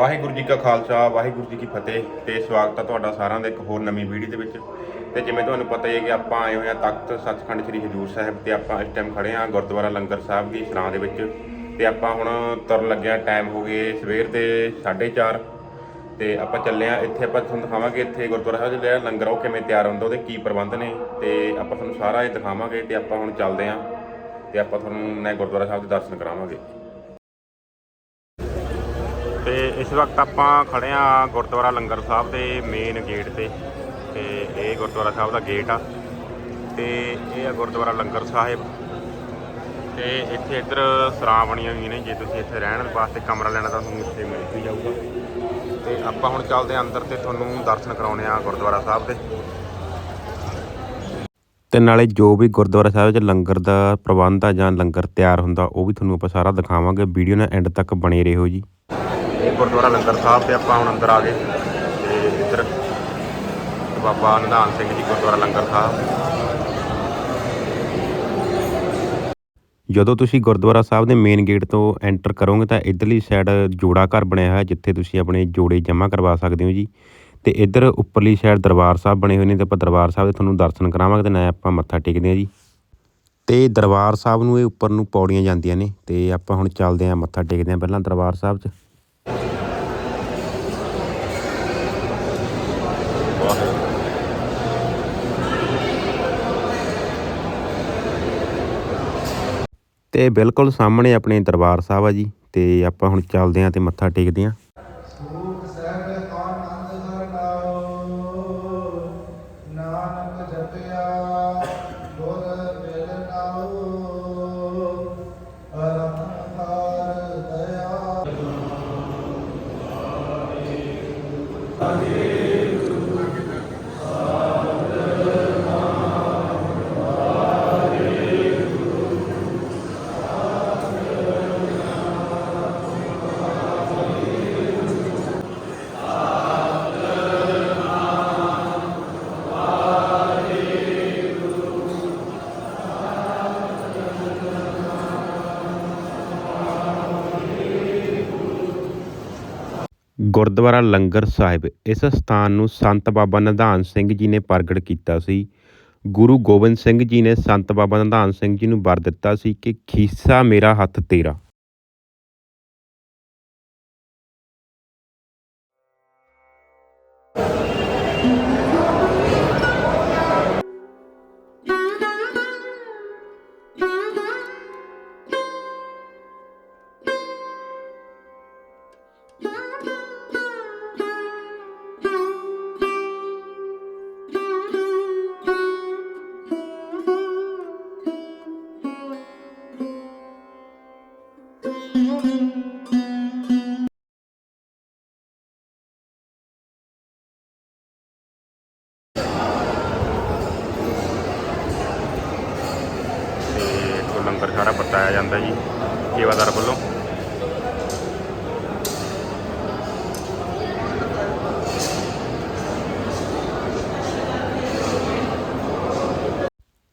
ਵਾਹਿਗੁਰੂ ਜੀ ਕਾ ਖਾਲਸਾ, ਵਾਹਿਗੁਰੂ ਜੀ ਕੀ ਫਤਿਹ ਤੇ ਸਵਾਗਤ ਹੈ ਤੁਹਾਡਾ ਸਾਰਿਆਂ ਦਾ ਇੱਕ ਹੋਰ ਨਵੀਂ ਵੀਡੀਓ ਦੇ ਵਿੱਚ। ਤੇ ਜਿਵੇਂ ਤੁਹਾਨੂੰ ਪਤਾ ਹੀ ਹੈ ਕਿ ਆਪਾਂ ਆਏ ਹੋਏ ਹਾਂ ਤਖਤ ਸੱਚਖੰਡ ਸ੍ਰੀ ਹਜੂਰ ਸਾਹਿਬ ਤੇ ਆਪਾਂ ਇਸ ਟਾਈਮ ਖੜੇ ਹਾਂ ਗੁਰਦੁਆਰਾ ਲੰਗਰ ਸਾਹਿਬ ਦੀ ਸਰਾਂ ਦੇ ਵਿੱਚ। ਤੇ ਆਪਾਂ ਹੁਣ ਤੁਰਨ ਲੱਗਿਆ ਟਾਈਮ ਹੋ ਗਏ ਸਵੇਰ ਦੇ 4:30 ਤੇ ਆਪਾਂ ਚੱਲੇ ਆ ਇੱਥੇ ਆਪਾਂ ਤੁਹਾਨੂੰ ਦਿਖਾਵਾਂਗੇ ਇੱਥੇ ਗੁਰਦੁਆਰਾ ਸਾਹਿਬ ਜਿਹੜਾ ਲੰਗਰ ਉਹ ਕਿਵੇਂ ਤਿਆਰ ਹੁੰਦਾ, ਉਹਦੇ ਕੀ ਪ੍ਰਬੰਧ ਨੇ। ਤੇ ਆਪਾਂ ਤੁਹਾਨੂੰ ਸਾਰਾ ਇਹ ਦਿਖਾਵਾਂਗੇ ਤੇ ਆਪਾਂ ਹੁਣ ਚੱਲਦੇ ਆ ਤੇ ਆਪਾਂ ਤੁਹਾਨੂੰ ਨਵੇਂ ਗੁਰਦੁਆਰਾ ਸਾਹਿਬ ਦੇ ਦਰਸ਼ਨ ਕਰਾਵਾਂਗੇ। ਤੇ ਇਸ ਵਕਤ ਆਪਾਂ ਖੜੇ ਆ ਗੁਰਦੁਆਰਾ ਲੰਗਰ ਸਾਹਿਬ ਦੇ ਮੇਨ ਗੇਟ ਤੇ ਤੇ ਇਹ ਗੁਰਦੁਆਰਾ ਸਾਹਿਬ ਦਾ ਗੇਟ ਆ ਤੇ ਇਹ ਆ ਗੁਰਦੁਆਰਾ ਲੰਗਰ ਸਾਹਿਬ ਤੇ ਇੱਥੇ ਇੱਧਰ ਸਰਾਂ ਬਣੀਆਂ ਹੋਈਆਂ ਨੇ, ਜੇ ਤੁਸੀਂ ਇੱਥੇ ਰਹਿਣ ਵਾਸਤੇ ਕਮਰਾ ਲੈਣਾ ਤਾਂ ਤੁਹਾਨੂੰ ਇੱਥੇ ਮਿਲ ਵੀ ਜਾਊਗਾ। ਤੇ ਆਪਾਂ ਹੁਣ ਚੱਲਦੇ ਆ ਅੰਦਰ ਤੇ ਤੁਹਾਨੂੰ ਦਰਸ਼ਨ ਕਰਾਉਣੇ ਆ ਗੁਰਦੁਆਰਾ ਸਾਹਿਬ ਦੇ। ਤੇ ਨਾਲੇ ਜੋ ਵੀ ਗੁਰਦੁਆਰਾ ਸਾਹਿਬ 'ਚ ਲੰਗਰ ਦਾ ਪ੍ਰਬੰਧ ਆ ਜਾਂ ਲੰਗਰ ਤਿਆਰ ਹੁੰਦਾ, ਉਹ ਵੀ ਤੁਹਾਨੂੰ ਆਪਾਂ ਸਾਰਾ ਦਿਖਾਵਾਂਗੇ। ਵੀਡੀਓ ਨਾਲ ਐਂਡ ਤੱਕ ਬਣੇ ਰਹੋ ਜੀ। ਇਹ ਗੁਰਦੁਆਰਾ ਲੰਗਰ ਸਾਹਿਬ ਤੇ ਆਪਾਂ ਹੁਣ ਅੰਦਰ ਆ ਗਏ ਤੇ ਇੱਧਰ ਬਾਬਾ ਨਿਧਾਨ ਸਿੰਘ ਜੀ ਗੁਰਦੁਆਰਾ ਲੰਗਰ ਸਾਹਿਬ। ਜਦੋਂ ਤੁਸੀਂ ਗੁਰਦੁਆਰਾ ਸਾਹਿਬ ਦੇ ਮੇਨ ਗੇਟ ਤੋਂ ਐਂਟਰ ਕਰੋਗੇ ਤਾਂ ਇਧਰਲੀ ਸਾਈਡ ਜੋੜਾ ਘਰ ਬਣਿਆ ਹੋਇਆ ਜਿੱਥੇ ਤੁਸੀਂ ਆਪਣੇ ਜੋੜੇ ਜਮ੍ਹਾਂ ਕਰਵਾ ਸਕਦੇ ਹੋ ਜੀ। ਤੇ ਇੱਧਰ ਉੱਪਰਲੀ ਸਾਈਡ ਦਰਬਾਰ ਸਾਹਿਬ ਬਣੇ ਹੋਏ ਨੇ ਤੇ ਆਪਾਂ ਦਰਬਾਰ ਸਾਹਿਬ ਦੇ ਤੁਹਾਨੂੰ ਦਰਸ਼ਨ ਕਰਾਵਾਂਗੇ ਤੇ ਨਾ ਆਪਾਂ ਮੱਥਾ ਟੇਕਦੇ ਹਾਂ ਜੀ। ਤੇ ਦਰਬਾਰ ਸਾਹਿਬ ਨੂੰ ਇਹ ਉੱਪਰ ਨੂੰ ਪੌੜੀਆਂ ਜਾਂਦੀਆਂ ਨੇ ਤੇ ਆਪਾਂ ਹੁਣ ਚੱਲਦੇ ਹਾਂ ਮੱਥਾ ਟੇਕਦੇ ਹਾਂ ਪਹਿਲਾਂ ਦਰਬਾਰ ਸਾਹਿਬ 'ਚ। ਤੇ ਬਿਲਕੁਲ ਸਾਹਮਣੇ ਆਪਣੇ ਦਰਬਾਰ ਸਾਹਿਬ ਆ ਜੀ, ਤੇ ਆਪਾਂ ਹੁਣ ਚੱਲਦੇ ਆਂ ਤੇ ਮੱਥਾ ਟੇਕਦੇ ਆਂ ਗੁਰਦੁਆਰਾ ਲੰਗਰ ਸਾਹਿਬ, ਇਸ ਸਥਾਨ ਨੂੰ ਸੰਤ ਬਾਬਾ ਨਿਧਾਨ ਸਿੰਘ ਜੀ ਨੇ ਪ੍ਰਗਟ ਕੀਤਾ ਸੀ। ਗੁਰੂ ਗੋਬਿੰਦ ਸਿੰਘ ਜੀ ਨੇ ਸੰਤ ਬਾਬਾ ਨਿਧਾਨ ਸਿੰਘ ਜੀ ਨੂੰ ਵਰ ਦਿੱਤਾ ਸੀ ਕਿ ਖੀਸਾ ਮੇਰਾ ਹੱਥ ਤੇਰਾ।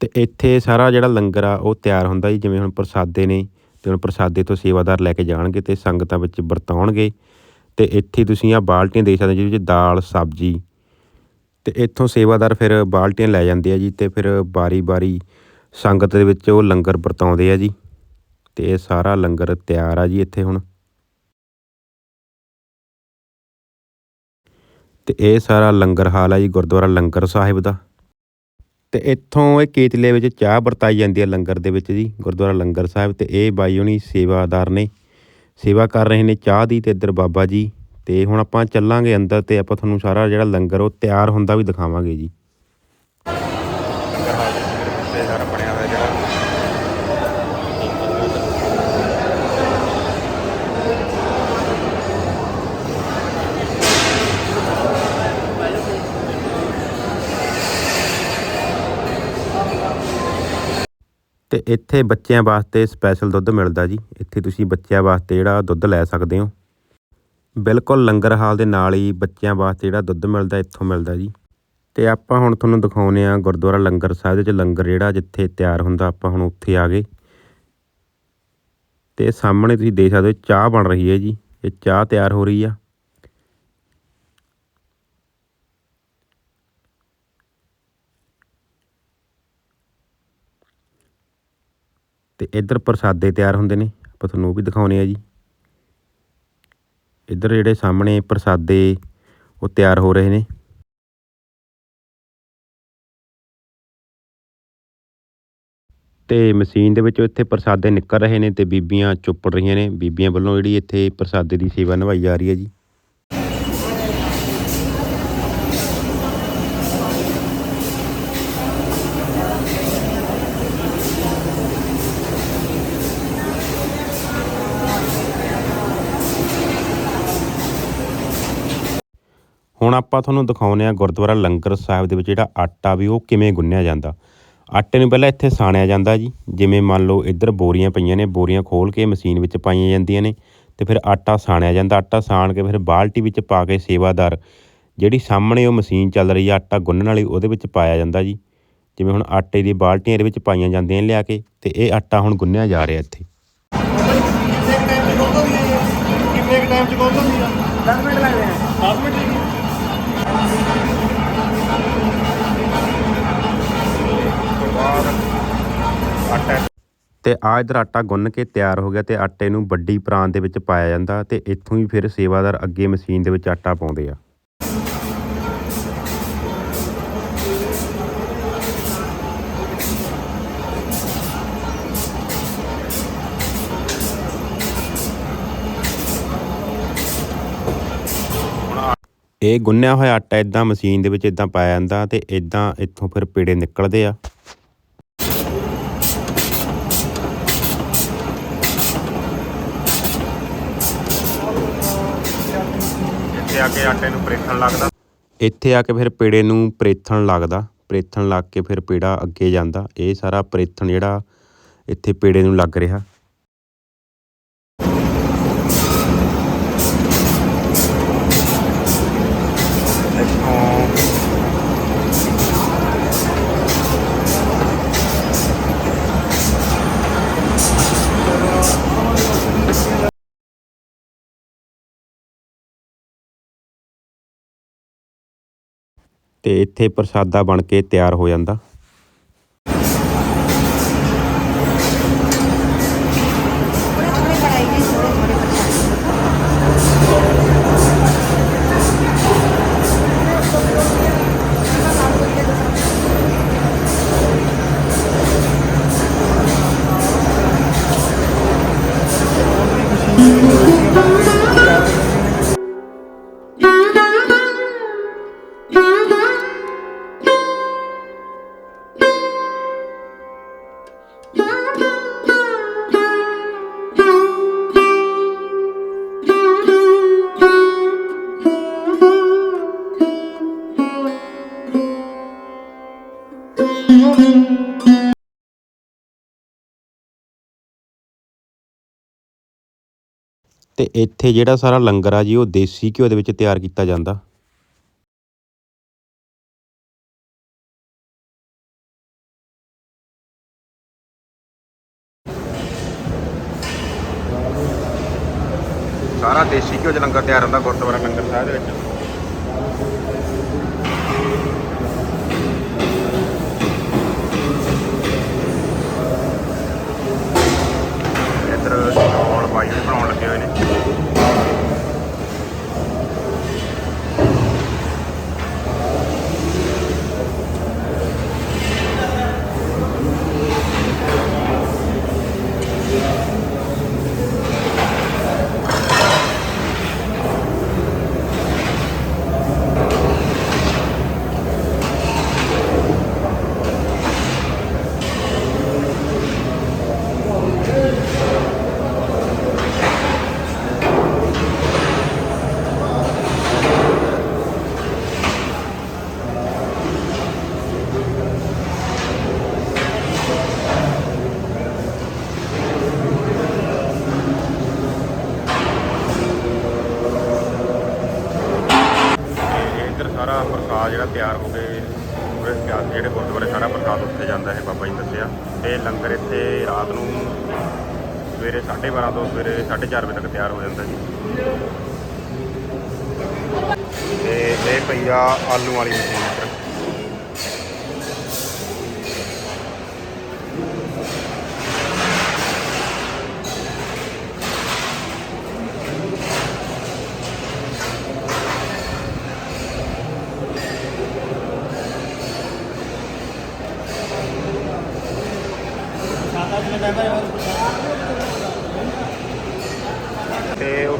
ਅਤੇ ਇੱਥੇ ਸਾਰਾ ਜਿਹੜਾ ਲੰਗਰ ਆ, ਉਹ ਤਿਆਰ ਹੁੰਦਾ ਜੀ, ਜਿਵੇਂ ਹੁਣ ਪ੍ਰਸਾਦੇ ਨੇ ਅਤੇ ਹੁਣ ਪ੍ਰਸਾਦੇ ਤੋਂ ਸੇਵਾਦਾਰ ਲੈ ਕੇ ਜਾਣਗੇ ਅਤੇ ਸੰਗਤਾਂ ਵਿੱਚ ਵਰਤਾਉਣਗੇ। ਅਤੇ ਇੱਥੇ ਤੁਸੀਂ ਆਹ ਬਾਲਟੀਆਂ ਦੇਖ ਸਕਦੇ ਜਿਹਦੇ ਵਿੱਚ ਦਾਲ, ਸਬਜ਼ੀ ਅਤੇ ਇੱਥੋਂ ਸੇਵਾਦਾਰ ਫਿਰ ਬਾਲਟੀਆਂ ਲੈ ਜਾਂਦੇ ਆ ਜੀ ਅਤੇ ਫਿਰ ਵਾਰੀ ਵਾਰੀ ਸੰਗਤ ਦੇ ਵਿੱਚ ਉਹ ਲੰਗਰ ਵਰਤਾਉਂਦੇ ਆ ਜੀ। ਅਤੇ ਇਹ ਸਾਰਾ ਲੰਗਰ ਤਿਆਰ ਆ ਜੀ ਇੱਥੇ ਹੁਣ। ਅਤੇ ਇਹ ਸਾਰਾ ਲੰਗਰ ਹਾਲ ਆ ਜੀ, ਗੁਰਦੁਆਰਾ ਲੰਗਰ ਸਾਹਿਬ ਦਾ। ਤੇ ਇੱਥੋਂ ਇਹ ਕੇਤਲੇ ਵਿੱਚ ਚਾਹ ਵਰਤਾਈ ਜਾਂਦੀ ਹੈ ਲੰਗਰ ਦੇ ਵਿੱਚ ਜੀ, ਗੁਰਦੁਆਰਾ ਲੰਗਰ ਸਾਹਿਬ ਤੇ ਇਹ ਬਾਈ ਹੁਣੀ ਸੇਵਾਦਾਰ ਨੇ, ਸੇਵਾ ਕਰ ਰਹੇ ਨੇ ਚਾਹ ਦੀ ਤੇ ਇੱਧਰ ਬਾਬਾ ਜੀ ਤੇ ਹੁਣ ਆਪਾਂ ਚੱਲਾਂਗੇ ਅੰਦਰ ਤੇ ਆਪਾਂ ਤੁਹਾਨੂੰ ਸਾਰਾ ਜਿਹੜਾ ਲੰਗਰ ਉਹ ਤਿਆਰ ਹੁੰਦਾ ਵੀ ਦਿਖਾਵਾਂਗੇ ਜੀ। ਤੇ ਇੱਥੇ ਬੱਚਿਆਂ ਵਾਸਤੇ ਸਪੈਸ਼ਲ ਦੁੱਧ ਮਿਲਦਾ ਜੀ। ਇੱਥੇ ਤੁਸੀਂ ਬੱਚਿਆਂ ਵਾਸਤੇ ਜਿਹੜਾ ਦੁੱਧ ਲੈ ਸਕਦੇ ਹੋ। ਬਿਲਕੁਲ ਲੰਗਰ ਹਾਲ ਦੇ ਨਾਲ ਹੀ ਬੱਚਿਆਂ ਵਾਸਤੇ ਜਿਹੜਾ ਦੁੱਧ ਮਿਲਦਾ, ਇੱਥੋਂ ਮਿਲਦਾ ਜੀ। ਤੇ ਆਪਾਂ ਹੁਣ ਤੁਹਾਨੂੰ ਦਿਖਾਉਨੇ ਆ ਗੁਰਦੁਆਰਾ ਲੰਗਰ ਸਾਹਿਬ ਦੇ ਵਿੱਚ ਲੰਗਰ ਜਿਹੜਾ ਜਿੱਥੇ ਤਿਆਰ ਹੁੰਦਾ, ਆਪਾਂ ਹੁਣ ਉੱਥੇ ਆ ਗਏ। ਤੇ ਸਾਹਮਣੇ ਤੁਸੀਂ ਦੇਖ ਸਕਦੇ ਹੋ ਚਾਹ ਬਣ ਰਹੀ ਹੈ ਜੀ। ਇਹ ਚਾਹ ਤਿਆਰ ਹੋ ਰਹੀ ਆ। ਤੇ ਇੱਧਰ ਪ੍ਰਸਾਦੇ ਤਿਆਰ ਹੁੰਦੇ ਨੇ। ਆਪਾਂ ਤੁਹਾਨੂੰ ਉਹ ਵੀ ਦਿਖਾਉਣੇ ਆ ਜੀ। ਇੱਧਰ ਜਿਹੜੇ ਸਾਹਮਣੇ ਪ੍ਰਸਾਦੇ, ਉਹ ਤਿਆਰ ਹੋ ਰਹੇ ਨੇ। ਤੇ ਮਸ਼ੀਨ ਦੇ ਵਿੱਚੋਂ ਇੱਥੇ ਪ੍ਰਸਾਦੇ ਨਿਕਲ ਰਹੇ ਨੇ ਤੇ ਬੀਬੀਆਂ ਚੁੱਪੜ ਰਹੀਆਂ ਨੇ। ਬੀਬੀਆਂ ਵੱਲੋਂ ਜਿਹੜੀ ਇੱਥੇ ਪ੍ਰਸਾਦੇ ਦੀ ਸੇਵਾ ਨਿਭਾਈ ਜਾ ਰਹੀ ਹੈ ਜੀ। ਹੁਣ ਆਪਾਂ ਤੁਹਾਨੂੰ ਦਿਖਾਉਂਦੇ ਆ ਗੁਰਦੁਆਰਾ ਲੰਗਰ ਸਾਹਿਬ ਦੇ ਵਿੱਚ ਜਿਹੜਾ ਆਟਾ ਵੀ ਉਹ ਕਿਵੇਂ ਗੁੰਨਿਆ ਜਾਂਦਾ। ਆਟੇ ਨੂੰ ਪਹਿਲਾਂ ਇੱਥੇ ਸਾਣਿਆ ਜਾਂਦਾ ਜੀ ਜਿਵੇਂ ਮੰਨ ਲਓ ਇੱਧਰ ਬੋਰੀਆਂ ਪਈਆਂ ਨੇ ਬੋਰੀਆਂ ਖੋਲ ਕੇ ਮਸ਼ੀਨ ਵਿੱਚ ਪਾਈਆਂ ਜਾਂਦੀਆਂ ਨੇ ਤੇ ਫਿਰ ਆਟਾ ਸਾਣਿਆ ਜਾਂਦਾ। ਆਟਾ ਸਾਣ ਕੇ ਫਿਰ ਬਾਲਟੀ ਵਿੱਚ ਪਾ ਕੇ ਸੇਵਾਦਾਰ ਜਿਹੜੀ ਸਾਹਮਣੇ ਉਹ ਮਸ਼ੀਨ ਚੱਲ ਰਹੀ ਆ ਆਟਾ ਗੁੰਨਣ ਵਾਲੀ ਉਹਦੇ ਵਿੱਚ ਪਾਇਆ ਜਾਂਦਾ ਜੀ। ਜਿਵੇਂ ਹੁਣ ਆਟੇ ਦੀ ਬਾਲਟੀਆਂ ਇਹਦੇ ਵਿੱਚ ਪਾਈਆਂ ਜਾਂਦੀਆਂ ਨੇ ਲਿਆ ਕੇ ਤੇ ਇਹ ਆਟਾ ਹੁਣ ਗੁੰਨਿਆ ਜਾ ਰਿਹਾ ਇੱਥੇ। ਕਿੰਨੇ ਟਾਈਮ ਚ ਕੋਲ ਹੁੰਦੀ ਆ। 10 ਮਿੰਟ ਲੱਗਦੇ ਆ। 10 ਮਿੰਟ ਆਟਾ। ਤੇ ਆ ਇਧਰ ਆਟਾ ਗੁੰਨ ਕੇ ਤਿਆਰ ਹੋ ਗਿਆ ਤੇ ਆਟੇ ਨੂੰ ਵੱਡੀ ਪਰਾਤ ਦੇ ਵਿੱਚ ਪਾਇਆ ਜਾਂਦਾ ਤੇ ਇੱਥੋਂ ਹੀ ਫਿਰ ਸੇਵਾਦਾਰ ਅੱਗੇ ਮਸ਼ੀਨ ਦੇ ਵਿੱਚ ਆਟਾ ਪਾਉਂਦੇ ਆ। ਇਹ ਗੁੰਨਿਆ ਹੋਇਆ ਆਟਾ ਇਦਾਂ ਮਸ਼ੀਨ ਦੇ ਵਿੱਚ ਇਦਾਂ ਪਾਇਆ ਜਾਂਦਾ ਤੇ ਇਦਾਂ ਇੱਥੋਂ ਫਿਰ ਪੇੜੇ ਨਿਕਲਦੇ ਆ। ਇੱਥੇ ਆ ਕੇ ਆਟੇ ਨੂੰ ਪ੍ਰੇਥਣ ਲੱਗਦਾ। ਇੱਥੇ ਆ ਕੇ ਫਿਰ ਪੇੜੇ ਨੂੰ ਪ੍ਰੇਥਣ ਲੱਗਦਾ। ਪ੍ਰੇਥਣ ਲੱਗ ਕੇ ਫਿਰ ਪੇੜਾ ਅੱਗੇ ਜਾਂਦਾ। ਇਹ ਸਾਰਾ ਪ੍ਰੇਥਣ ਜਿਹੜਾ ਇੱਥੇ ਪੇੜੇ ਨੂੰ ਲੱਗ ਰਿਹਾ। ਤੇ ਇੱਥੇ ਪ੍ਰਸਾਦਾ ਬਣ ਕੇ ਤਿਆਰ ਹੋ ਜਾਂਦਾ। ਤੇ ਇੱਥੇ ਜਿਹੜਾ ਸਾਰਾ ਲੰਗਰ ਆ ਜੀ, ਉਹ ਦੇਸੀ ਘਿਓ ਦੇ ਵਿੱਚ ਤਿਆਰ ਕੀਤਾ ਜਾਂਦਾ। ਸਾਰਾ ਦੇਸੀ ਘਿਓ ਚ ਲੰਗਰ ਤਿਆਰ ਹੁੰਦਾ ਗੁਰਦੁਆਰਾ ਲੰਗਰ ਸਾਹਿਬ ਦੇ ਵਿੱਚ। ਬਾਈ ਵੀ ਬਣਾਉਣ ਲੱਗੇ ਹੋਏ ਨੇ। ਪ੍ਰਸਾਦ ਜਿਹੜਾ ਤਿਆਰ ਹੋ ਗਏ ਪੂਰੇ ਤਿਆਰ ਜਿਹੜੇ ਗੁਰਦੁਆਰੇ ਸਾਰਾ ਪ੍ਰਸਾਦ ਉੱਥੇ ਜਾਂਦਾ ਹੈ, ਬਾਬਾ ਜੀ ਨੇ ਦੱਸਿਆ। ਤੇ ਲੰਗਰ ਇੱਥੇ ਰਾਤ ਨੂੰ ਸਵੇਰੇ 12:30 ਤੋਂ ਸਵੇਰੇ 4:30 ਵਜੇ ਤੱਕ ਤਿਆਰ ਹੋ ਜਾਂਦਾ ਜੀ। ਤੇ ਇਹ ਪਈਆ ਆਲੂ ਵਾਲੀ ਮਸ਼ੀਨ ਇੱਧਰ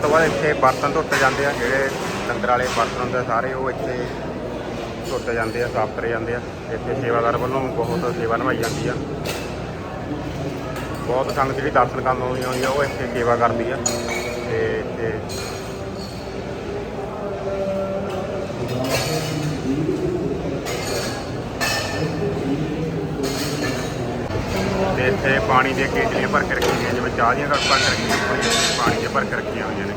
ਉਸ ਤੋਂ ਬਾਅਦ ਇੱਥੇ ਬਰਤਨ ਧੋਤੇ ਜਾਂਦੇ ਆ, ਜਿਹੜੇ ਲੰਗਰ ਵਾਲੇ ਬਰਤਨ ਹੁੰਦੇ ਆ ਸਾਰੇ, ਉਹ ਇੱਥੇ ਧੋਤੇ ਜਾਂਦੇ ਆ, ਸਾਫ਼ ਕਰੇ ਜਾਂਦੇ ਆ। ਇੱਥੇ ਸੇਵਾਦਾਰ ਵੱਲੋਂ ਬਹੁਤ ਸੇਵਾ ਨਿਭਾਈ ਜਾਂਦੀ ਆ। ਬਹੁਤ ਸੰਗਤ ਜਿਹੜੀ ਦਰਸ਼ਨ ਕਰਨ ਆਉਂਦੀ ਆਉਂਦੀ ਆ ਉਹ ਇੱਥੇ ਸੇਵਾ ਕਰਦੀ ਆ। ਤੇ ਇੱਥੇ ਇੱਥੇ ਪਾਣੀ ਦੀਆਂ ਕੇਟਲੀਆਂ ਭਰ ਕੇ ਰੱਖੀਆਂ ਹੋਈਆਂ, ਜਿਵੇਂ ਚਾਹ ਦੀਆਂ ਭਰ ਕੇ ਰੱਖੀਆਂ ਪਾਣੀ ਦੀਆਂ ਭਰ ਕੇ ਰੱਖੀਆਂ ਹੋਈਆਂ ਨੇ।